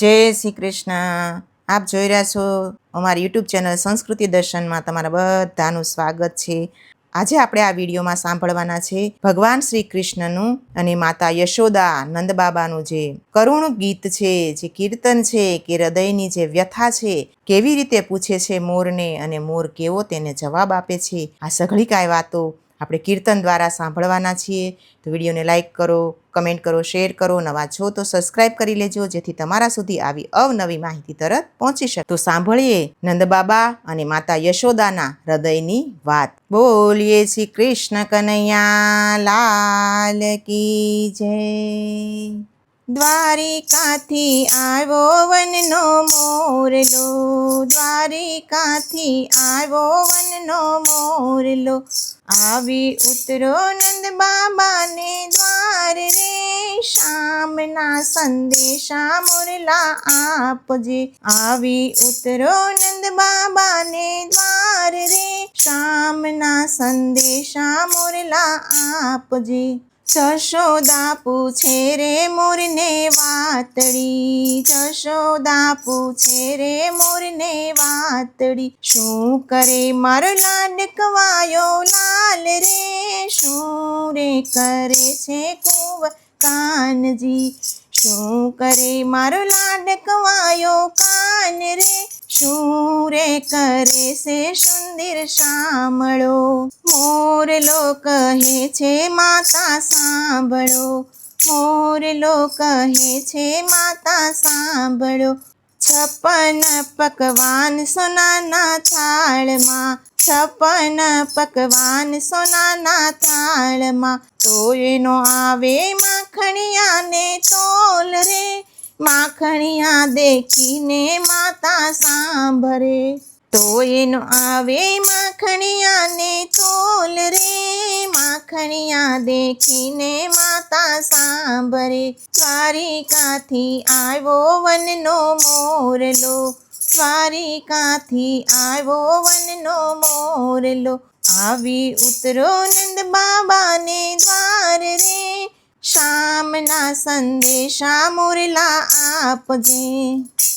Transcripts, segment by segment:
જય શ્રી કૃષ્ણ. આપ જોઈ રહ્યા છો અમારી યુટ્યુબ ચેનલ સંસ્કૃતિ દર્શનમાં તમારા બધાનું સ્વાગત છે. આજે આપણે આ વિડીયોમાં સાંભળવાના છે ભગવાન શ્રી કૃષ્ણનું અને માતા યશોદા નંદબાબાનું જે કરુણ ગીત છે, જે કીર્તન છે, કે હૃદયની જે વ્યથા છે, કેવી રીતે પૂછે છે મોરને અને મોર કેવો તેને જવાબ આપે છે. આ સઘળી કાંઈ વાતો આપણે કીર્તન દ્વારા સાંભળવાના છીએ, તો વિડીયોને લાઇક કરો, કમેન્ટ કરો, શેર કરો, નવા છો તો સબસ્ક્રાઇબ કરી લેજો, જેથી તમારા સુધી આવી અવનવી માહિતી તરત પહોંચી શકે. તો સાંભળીએ નંદબાબા અને માતા યશોદાના હૃદયની વાત. બોલીએ શ્રી કૃષ્ણ કનૈયા, લાલ કી જય. દ્વારિકાથી આવ્યો વનનો મોરલો. દ્વારિકાથી આવ્યો વનનો મોરલો. આવી ઉતરો નંદ બાબાને દ્વાર રે. શામના સંદેશા મુરલા આપજે. આવી ઉતરો નંદ બાબાને દ્વાર રે. શામના સંદેશા મુરલા આપજે. જશોદા પૂછે રે મોરને વાતડી જશોદા પૂછે રે મોરને વાતડી શું કરે મારો લાડકવાયો લાલ રે? શું રે કરે છે કુંવ કાનજી? શું કરે મારો લાડકવાયો કાન રે? શું રે કરે છે સુંદર શામળો મોરલો કહે છે માતા સાંભળો મોરલો કહે છે માતા સાંભળો છપ્પન પકવાન સોનાના થાળમાં છપ્પન પકવાન સોનાના થાળમાં તોયનો આવે માખણિયાને તોલ રે માખણિયા દેખીને માતા સાંભરે તો એનો આવે માખણિયાને તોલ રે. માખણિયા દેખીને માતા સાંભળે. દ્વારિકાથી આવ્યો વનનો મોરલો. દ્વારિકાથી આવ્યો વનનો મોરલો. આવી ઉતરો નંદ બાબાને દ્વાર રે. શામના સંદેશા મોરલા આપજે.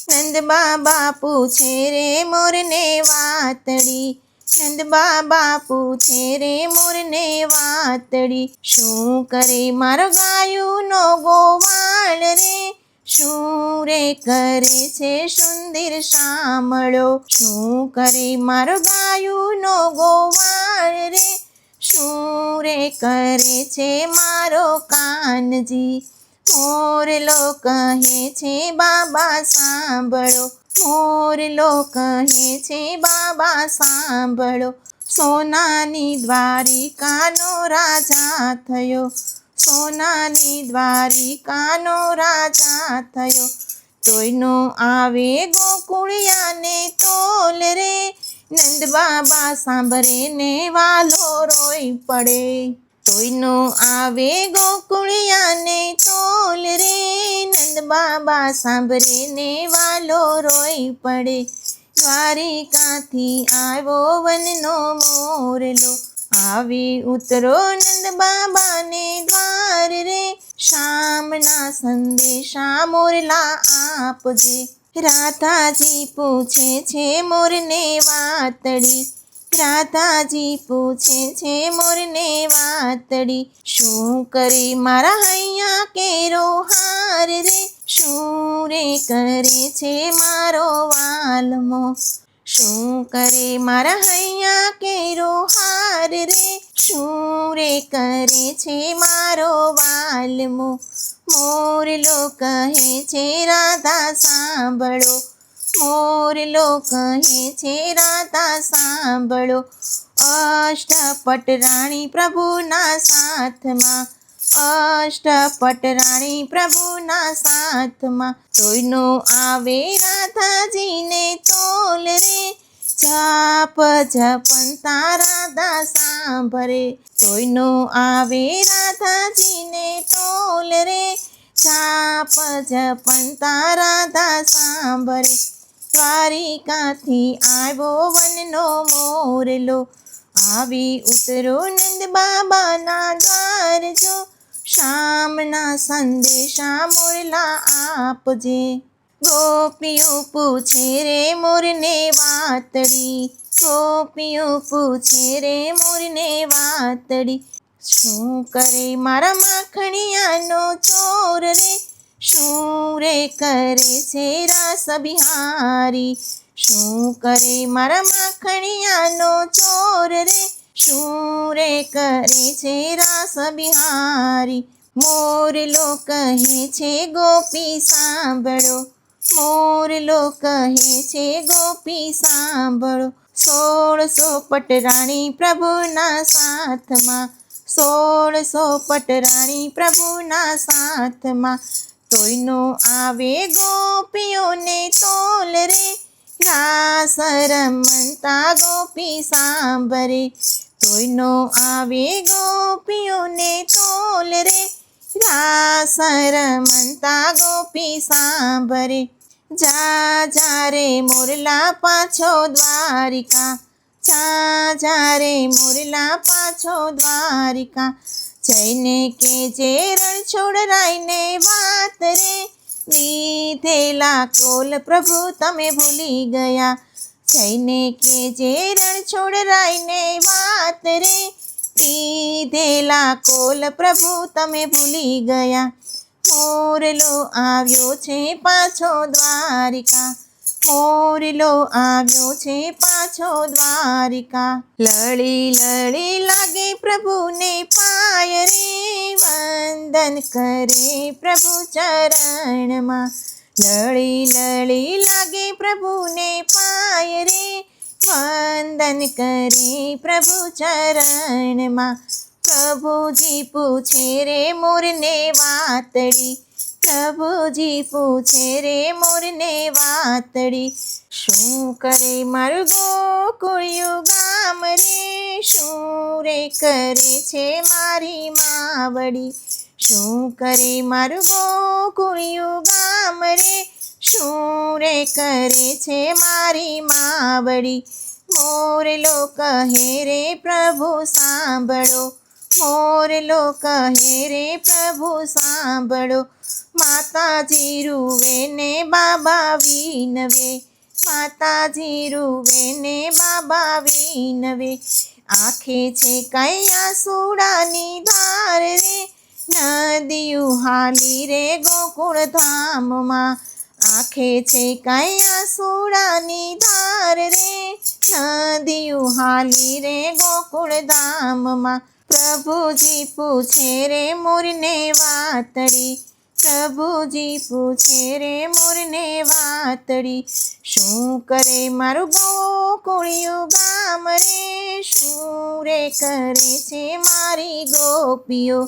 નંદ બાબા પૂછે રે મોરને વાતડી. નંદ બાબા પૂછે રે મોરને વાતડી. શું કરે મારો ગાયુંનો ગોવાળ રે? શું રે કરે છે સુંદર શામળો? શું કરે મારો ગાયુંનો ગોવાળ રે? શું રે કરે છે મારો કાનજી. મોરલો કહે છે, બાબા, સાંભળો. મોરલો કહે છે, બાબા, સાંભળો. સોનાની દ્વારિકાનો રાજા થયો. સોનાની દ્વારિકાનો રાજા થયો. તોયનો આવે ગોકુળિયાને તોલ નંદ બાબા સાંભળે ને વાલો રોઈ પડે. તોયનો આવે ગોકુળિયાને તોલ રે. નંદ બાબા સાંભળે ને વાલો રોઈ પડે. દ્વારિકાથી આવ્યો વનનો મોરલો. આવી ઉતરો નંદ બાબાને દ્વાર રે. શામના સંદેશા મોરલા આપજે. રાધાજી પૂછે છે મોરને વાતડી. રાધાજી પૂછે છે મોરને વાતડી. શું કરી મારા હૈયા કેરો હાર રે? શું રે કરે છે મારો વાલમો? શું કરે મારા હૈયા કેરો હાર રે? શું રે કરે છે મારો વાલમો? મોરલો કહે છે, રાધા, સાંભળો. મોરલો કહે છે, રાધા, સાંભળો. અષ્ટપટ રાણી પ્રભુના સાથમાં, અષ્ટપટ રાણી પ્રભુના સાથમાં તોયનો આવે રાધાજીને તોલ રે. જાપ તારા દા સાંભરે તોયનો આવે રાધાજીને તોલ રે. જાપ તારા દા સાંભરે દ્વારિકાથી આવ્યો વનનો મોરલો આવી ઉતરો નંદ બાબાના દ્વાર જો. શામના સંદેશા મોરલા આપજે. ગોપીઓ પૂછે રે મોરને વાતડી. ગોપીઓ પૂછે રે મોરને વાતડી. શું કરે મારા માખણિયાનો ચોર રે? શું રે કરે છે રાસ બિહારી? શું કરે મારા માખણિયાનો ચોર રે? શું રે કરે છે રાસ બિહારી? મોરલો કહે છે, ગોપી સાંભળો. મોરલો કહે છે, ગોપી, સાંભળો. સોળસો પટરાણી પ્રભુના સાથમાં, સોળસો પટરાણી પ્રભુના સાથમાં. તોયનો આવે ગોપીઓને તોલ રે, રાસ રમતા ગોપી સાંભરે તોયનો આવે ગોપીઓને તોલ રે રાસ રમતા ગોપી સાંભરે જા જા રે મોરલા પાછો દ્વારિકા જા જા રે મોરલા પાછો દ્વારિકા જઈને કે જે રણછોડ રાયને વાત રે દીધેલા કોલ પ્રભુ તમે ભૂલી ગયા જઈને કે જે રણછોડ રાયને વાત રે દીધેલા કોલ પ્રભુ તમે ભૂલી ગયા. મોરલો આવ્યો છે પાછો દ્વારિકા. મોરલો આવ્યો છે પાછો દ્વારિકા. લળી લળી લાગે પ્રભુને પાય રે, વંદન કરે પ્રભુ ચરણમાં. લળી લળી લાગે પ્રભુને પાય રે વંદન કરે પ્રભુ ચરણમાં. પ્રભુજી પૂછે રે મોરને વાતડી પ્રભુજી પૂછે રે મોરને વાતડી શું કરે મારું ગોકુળિયું ગામ રે? શું રે કરે છે મારી માવડી? શું કરે મારું ગોકુળિયું ગામ રે? શું રે કરે છે મારી માવડી. મોરલો કહે રે પ્રભુ, સાંભળો. મોરલો કહે રે પ્રભુ, સાંભળો. માતાજી રૂવે ને બાબા વિનવે. માતાજી રૂવે ને બાબા વિનવે. આંખે છે કયા સુડાની ધાર રે. નદિયું હાલી રે ગોકુળ ધામમાં આંખે છે કયા સુરાની ધાર રે નદીયું હાલી રે ગોકુળ ધામમાં. પ્રભુજી પૂછે રે મોરને વાતડી, પ્રભુજી પૂછે રે મોરને વાતડી, શું કરે મારું ગોકુળિયું ગામ રે, શું રે કરે છે મારી ગોપીઓ,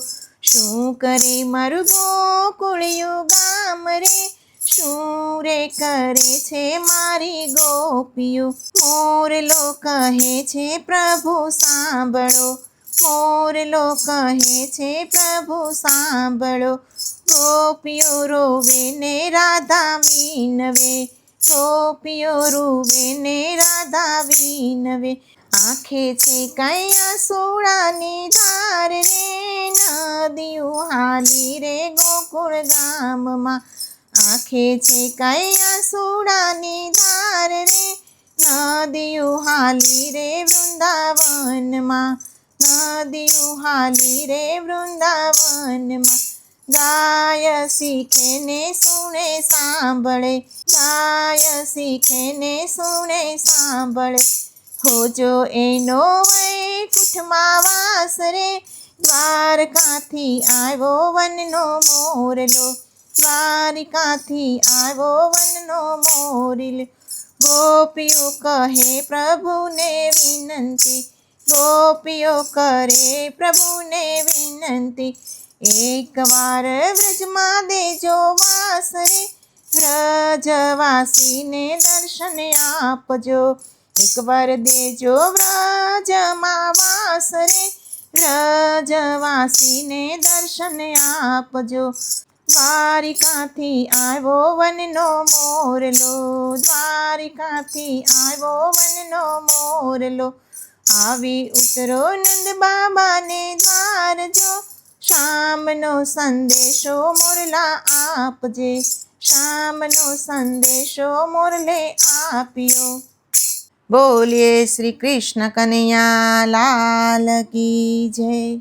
શું કરે મારું ગોકુળિયું ગામ રે શું રે કરે છે મારી ગોપીઓ. મોરલો કહે છે, પ્રભુ, સાંભળો. મોરલો કહે છે, પ્રભુ, સાંભળો. ગોપીઓ રોવે ને રાધા વિનવે. ગોપીઓ રોવે ને રાધા વિનવે. આંખે છે કયા સોળાની ધાર રે નદીઓ હાલી રે ગોકુળ ગામમાં. આંખે છે કયા સુડાની ધાર રે, નદીઓ હાલી રે વૃંદાવનમાં, નદીઓ હાલી રે વૃંદાવનમાં. ગાય શીખે ને સુણે સાંભળે, ગાય શીખે ને સુણે સાંભળે. હોજો એનો વૈકુંઠમાં વાસ રે, દ્વારકાથી આવ્યો વનનો મોરલો દ્વારિકાથી આવો વનનો મોરિલ. ગોપીઓ કહે, પ્રભુને વિનંતી, ગોપીઓ કરે, પ્રભુને વિનંતી. એકવાર વ્રજમાં દેજો વાસ રે વ્રજવાસીને દર્શન આપજો. એકવાર દેજો વ્રજમાં વાસ રે વ્રજવાસીને દર્શન આપજો. દ્વારિકાથી આવ્યો વનનો મોરલો. દ્વારિકાથી આવ્યો વનનો મોરલો. આવી ઉતરો નંદ બાબાને દ્વાર જો. શામનો સંદેશો મોરલા આપજે. શામનો સંદેશો મોરલે આપ્યો. બોલીએ શ્રી કૃષ્ણ કનૈયા લાલ કી જય.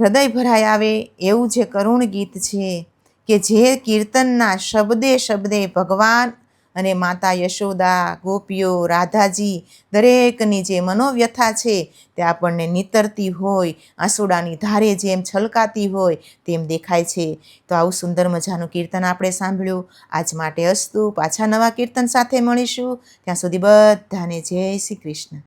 હૃદય ભરાઈ આવે એવું જે કરુણ ગીત છે. કે જે કીર્તનના શબ્દે શબ્દે ભગવાન અને માતા યશોદા, ગોપીઓ, રાધાજી દરેકની જે મનોવ્યથા છે તે આપણને નીતરતી હોય, આંસુડાની ધારે જેમ છલકાતી હોય તેમ દેખાય છે. તો આવું સુંદર મજાનું કીર્તન આપણે સાંભળ્યું. આજ માટે અસ્તુ. પાછા નવા કીર્તન સાથે મળીશું. ત્યાં સુધી બધાને જય શ્રી કૃષ્ણ.